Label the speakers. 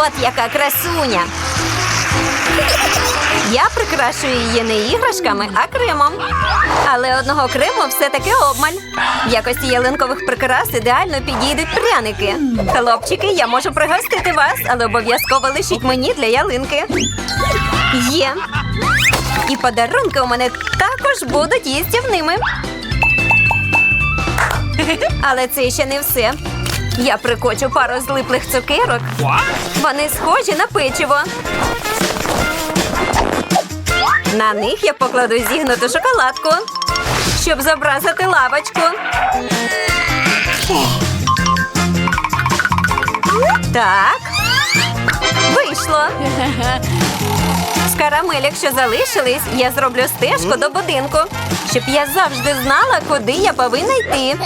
Speaker 1: От яка красуня. Я прикрашую її не іграшками, а кремом. Але одного крему все-таки обмаль. В якості ялинкових прикрас ідеально підійдуть пряники. Хлопчики, я можу пригостити вас, але обов'язково лишіть мені для ялинки. Є. І подарунки у мене також будуть їстівними. Але це ще не все. Я прикочу пару злиплих цукерок. Вони схожі на печиво. На них я покладу зігнуту шоколадку, щоб зобразити лавочку. Так. Вийшло. З карамель, що залишились, я зроблю стежку до будинку, щоб я завжди знала, куди я повинна йти.